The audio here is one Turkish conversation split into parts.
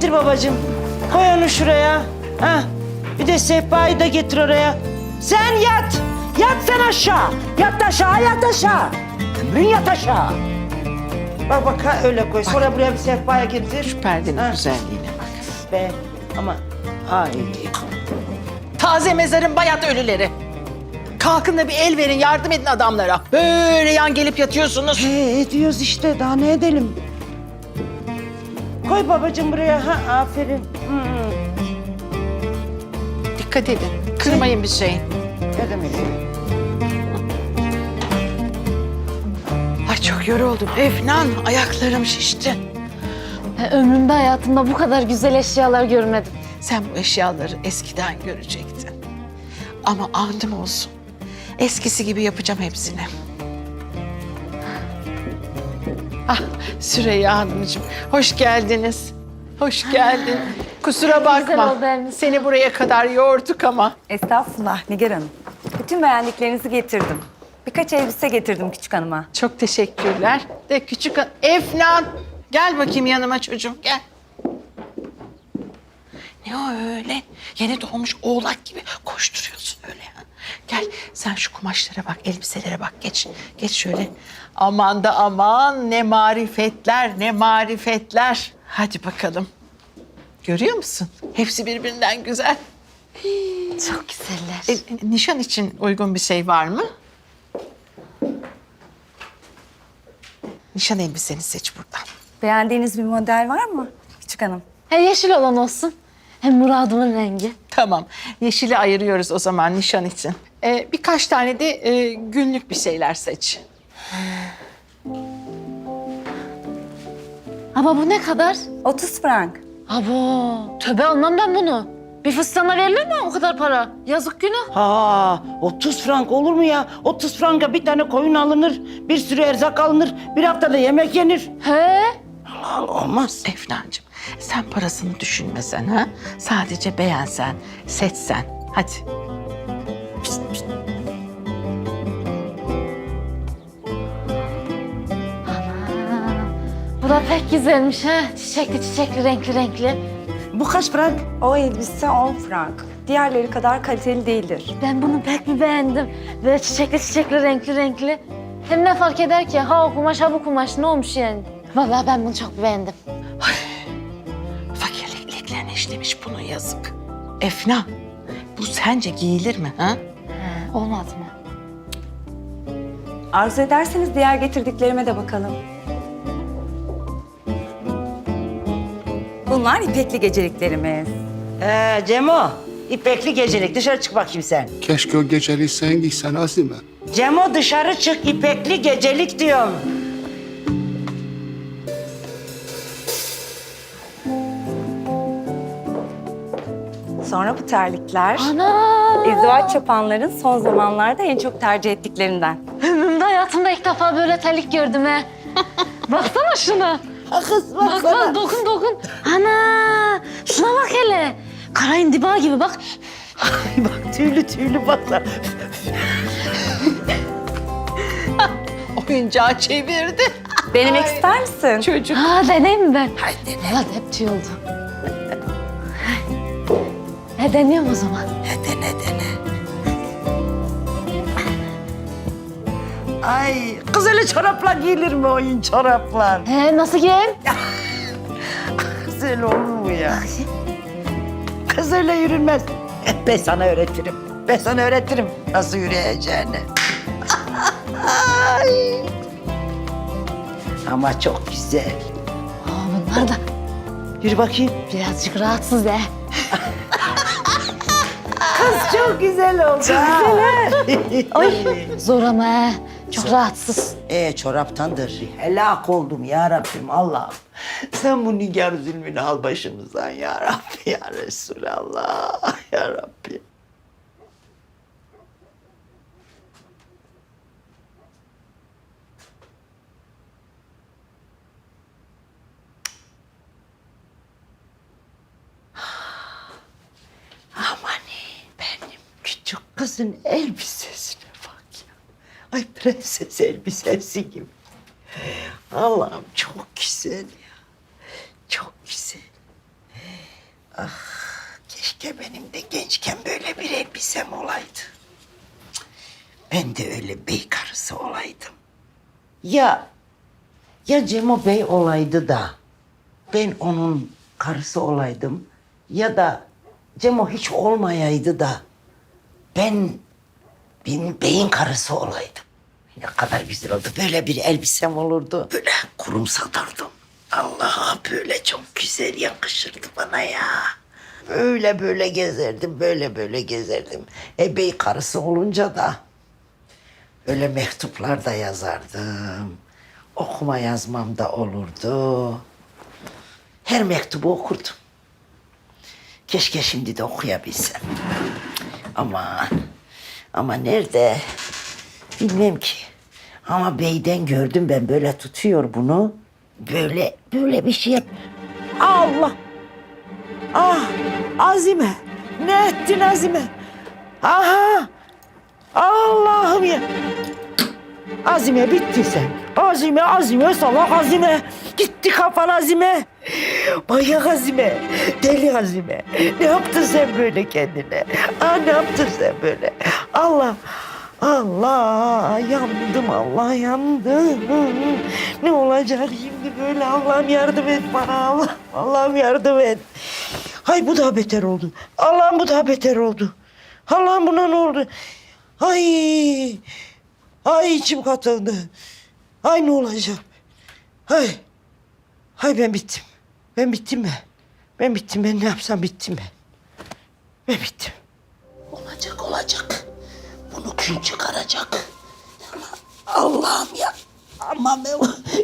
Getir babacığım. Koy onu şuraya. Ha. Bir de sehpayı da getir oraya. Sen yat. Yat sen aşağı. Yat aşağı, yat aşağı. Ömrün yat aşağı. Bak bak ha, öyle koy. Sonra buraya bir sehpaya getir. Şu perdenin Ha. güzelliğine bak. Be. Ama ay. Taze mezarın bayat ölüleri. Kalkın da bir el verin, yardım edin adamlara. Böyle yan gelip yatıyorsunuz. He, ediyoruz işte. Daha ne edelim? Koy babacığım buraya. Ha, aferin. Hı. Dikkat edin, kırmayın bir şeyi. Ne demek? Ay çok yoruldum. Efnan, ayaklarım şişti. Ben ömrümde hayatımda bu kadar güzel eşyalar görmedim. Sen bu eşyaları eskiden görecektin. Ama andım olsun. Eskisi gibi yapacağım hepsini. Süreyya Hanımcığım, hoş geldiniz. Hoş geldin. Kusura bakma. oldu elbise. Seni buraya kadar yorduk ama. Estağfurullah Nigar Hanım. Bütün beğendiklerinizi getirdim. Birkaç elbise getirdim küçük hanıma. Çok teşekkürler. De küçük han- Efnan, gel bakayım yanıma çocuğum, gel. Ne o öyle? Yeni doğmuş oğlak gibi koşturuyorsun öyle. Sen şu kumaşlara bak, elbiselere bak. Geç, geç şöyle. Aman da aman ne marifetler, ne marifetler. Hadi bakalım. Görüyor musun? Hepsi birbirinden güzel. Çok güzeller. E, nişan için uygun bir şey var mı? Nişan elbiseni seç buradan. Beğendiğiniz bir model var mı küçük hanım? He, yeşil olan olsun. Hem muradımın rengi. Tamam. Yeşili ayırıyoruz o zaman nişan için. Ee, birkaç tane de e, günlük bir şeyler seç. Ama bu ne kadar? 30 frank. Abo, tövbe almam ben bunu. Bir fıstığına verilir mi o kadar para? Yazık günah. Ha, 30 frank olur mu ya? 30 franka bir tane koyun alınır, bir sürü erzak alınır, bir haftada yemek yenir. He? Al, olmaz. Efnancığım sen parasını düşünmesen ha. Sadece beğensen, seçsen. Hadi. Da pek güzelmiş ha. Çiçekli çiçekli, renkli renkli. Bu kaç frank? O elbise 10 frank. Diğerleri kadar kaliteli değildir. Ben bunu pek bir beğendim. Böyle çiçekli çiçekli, renkli renkli. Hem ne fark eder ki? Ha o kumaş, ha bu kumaş. Ne olmuş yani? Vallahi ben bunu çok beğendim. Fakirlik iliklerine işlemiş bunun yazık. Efna, bu sence giyilir mi ha? He, olmadı mı? Arzu ederseniz diğer getirdiklerime de bakalım. Bunlar ipekli geceliklerimiz. Ee, Cemo, ipekli gecelik. Dışarı çık bakayım sen. Keşke o geceliği sen giysen Azime. Cemo dışarı çık, ipekli gecelik diyorum. Sonra bu terlikler. Ana! İzdivaç yapanların son zamanlarda en çok tercih ettiklerinden. Ömrümde hayatımda ilk defa böyle terlik gördüm he. Baksana şuna. Kız Bak baksana. bak dokun dokun. Ana! Şuna bak hele. Kara indiba gibi bak. bak tüylü tüylü baksana. Oyuncağı çevirdi. Denemek ister misin? Çocuk. Ha deneyim mi ben? Hadi dene. hep tüy oldu. He deniyorum o zaman. Ay kız öyle çorapla giyilir mi oyun çoraplar? He nasıl giyeyim? Kız öyle olur mu ya? Kız öyle yürünmez. Eh, Ben sana öğretirim. Ben sana öğretirim nasıl yürüyeceğini. Ay. Ama çok güzel. Aa, bunlar da Yürü bakayım. birazcık rahatsız he. Kız çok güzel oldu. Çok güzel. Zor ama he. Çok rahatsız. Ee, çoraptandır. Helak oldum ya Rabbim Allah'ım. Sen bu nigar zulmünü al başımızdan ya Rabbi ya Resulallah ya Rabbi. Aman benim küçük kızın ya. Ay prenses elbisesi gibi. Allah'ım çok güzel ya. Çok güzel. de gençken böyle bir elbisem olaydı. Ben de öyle bey karısı olaydım. Ya, ya Cemo Bey olaydı da ben onun karısı olaydım. Ya da Cemo hiç olmayaydı da ben benim beyin karısı olaydım. Ne kadar güzel oldu. Böyle bir elbisem olurdu. Böyle kurum satardım. Allah böyle çok güzel yakışırdı bana ya. Böyle böyle gezerdim, böyle böyle gezerdim. E bey karısı olunca da öyle mektuplar da yazardım. Okuma yazmam da olurdu. Her mektubu okurdum. Keşke şimdi de okuyabilsem. Aman, ama nerede? Bilmem ki. Ama beyden gördüm ben böyle tutuyor bunu. Böyle, böyle bir şey yap. Allah! Ah! Azime! Ne ettin Azime? Aha! Allah'ım ya! Azime bitti sen. Azime, Azime, salak Azime. Gitti kafan Azime. Bayak Azime, deli Azime. Ne yaptın sen böyle kendine? Aa, ne yaptın sen böyle? Allah, Allah yandım, Allah yandım. Ne olacak şimdi böyle? Allah'ım yardım et bana Allah. Allah'ım yardım et. Hay bu daha beter oldu. Allah'ım bu daha beter oldu. Allah'ım buna ne oldu? Ay, ay içim katıldı. Ay ne olacak? Hay, hay ben bittim. Ben bittim ben. Ben bittim. Ben ne yapsam bittim ben. Ben bittim. Olacak olacak. Bunu kül çıkaracak. Ama Allah'ım ya. Aman be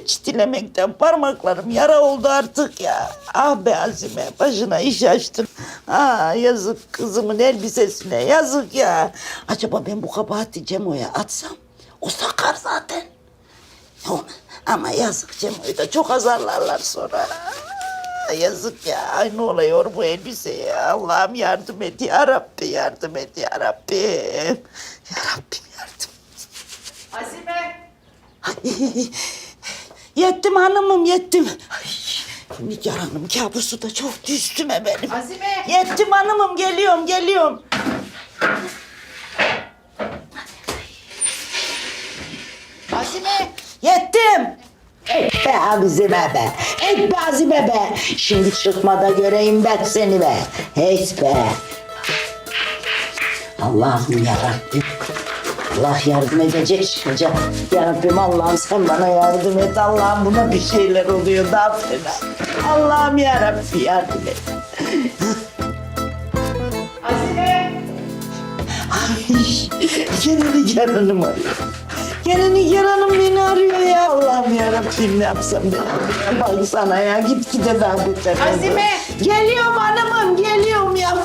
çitilemekten parmaklarım yara oldu artık ya. Ah be Azime başına iş açtım. Ah yazık kızımın elbisesine yazık ya. Acaba ben bu kabahati Cemo'ya atsam o sakar zaten. Ama yazık Cemo'yu da çok azarlarlar sonra. Yazık ya. Ay ne oluyor bu elbiseye? Allah'ım yardım et ya Rabbi yardım et ya Rabbi. Ya Rabbim yardım. Azime. Ay, yettim hanımım yettim. Ay, Nigar Hanım kabusu da çok üstüme benim. Azime. Yettim hanımım geliyorum geliyorum. Azime. Yettim. Et be Azime be. Et be Azime be. Şimdi çıkmada göreyim ben seni be. Et be. Allah'ım yarabbim. Allah yardım edecek çıkacak. Yarabbim Allah'ım sen bana yardım et. Allah'ım buna bir şeyler oluyor daha fena. Allah'ım yarabbim yardım et. Azime. Ay, Nigar Hanım arıyor. Gene Nigar Hanım beni arıyor ya. Allah'ım yarabbim ne yapsam ben. Bak sana ya git gide daha beter. Azime. Geliyorum hanımım geliyorum ya.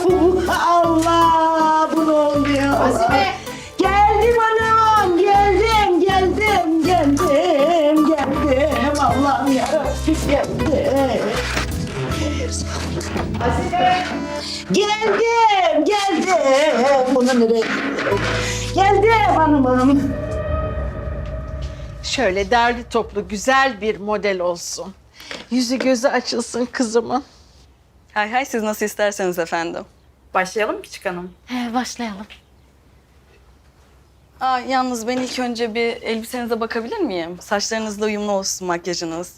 Allah bu ne oluyor? Azime. Geldim hanım geldim geldim geldim geldim. Allah'ım yarabbim geldim. Azime. Geldim, geldim. Bunu nereye Geldim hanımım. Şöyle derli toplu güzel bir model olsun. Yüzü gözü açılsın kızımın. Hay hay siz nasıl isterseniz efendim. Başlayalım mı küçük hanım? He, başlayalım. Aa, yalnız ben ilk önce bir elbisenize bakabilir miyim? Saçlarınızla uyumlu olsun makyajınız.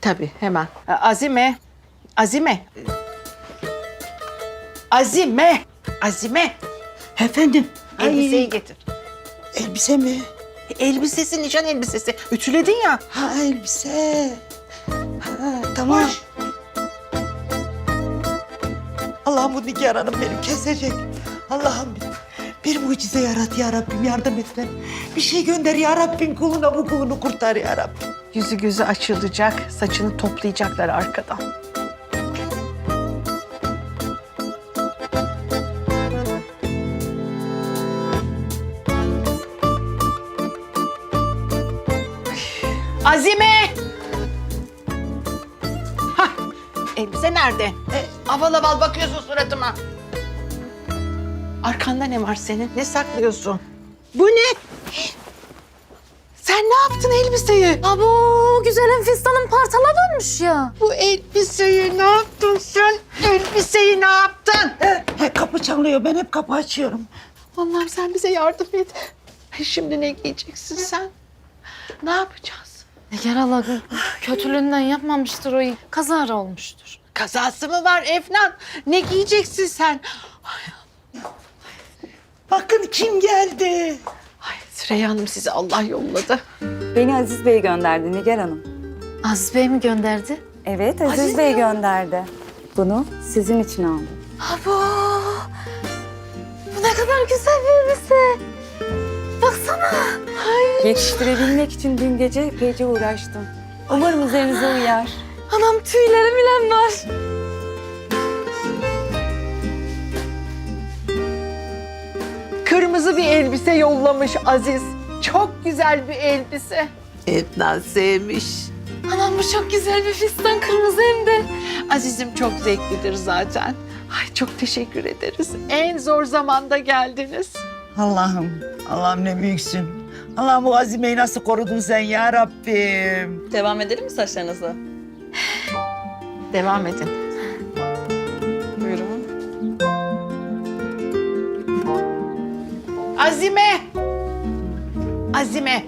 Tabii hemen. Azime. Azime. Azime. Azime. Efendim. Elbiseyi getir. Elbise mi? Elbisesi, nişan elbisesi. Ütüledin ya. Ha elbise. Ha, tamam. Allah'ım bu Nigar Hanım benim kesecek. Allah'ım bir mucize yarat ya Rabbim yardım et ben. Bir şey gönder ya Rabbim kuluna bu kulunu kurtar ya Rabbim. Yüzü gözü açılacak, saçını toplayacaklar arkadan. Azime! Hah, elbise nerede? E, aval aval bakıyorsun suratıma. Arkanda ne var senin? Ne saklıyorsun? Bu ne? Sen ne yaptın elbiseyi? Abo güzelim fistanın partala dönmüş ya. Bu elbiseyi ne yaptın sen? Elbiseyi ne yaptın? He, kapı çalıyor. Ben hep kapı açıyorum. Allah'ım sen bize yardım et. Şimdi ne giyeceksin sen? Ne yapacağız? Nigar hala kötülüğünden yapmamıştır o. Kazara olmuştur. Kazası mı var Efnan? Ne giyeceksin sen? Bakın kim geldi. Ay Süreyya Hanım sizi Allah yolladı. Beni Aziz Bey gönderdi Nigar Hanım. Aziz Bey mi gönderdi? Evet Aziz, Bey gönderdi. Bunu sizin için aldım. Abo bu ne kadar güzel bir elbise. Baksana. Yetiştirebilmek için dün gece epeyce uğraştım. Umarım üzerinize uyar. Anam tüylerim bile var. Kırmızı bir elbise yollamış Aziz. Çok güzel bir elbise. Efnan sevmiş. Anam bu çok güzel bir fistan kırmızı hem de. Aziz'im çok zevklidir zaten. Ay çok teşekkür ederiz. En zor zamanda geldiniz. Allah'ım, Allah'ım ne büyüksün. Allah'ım bu Azime'yi nasıl korudun sen ya Rabbim. Devam edelim mi saçlarınızla? Devam edin. Buyurun. Azime! Azime!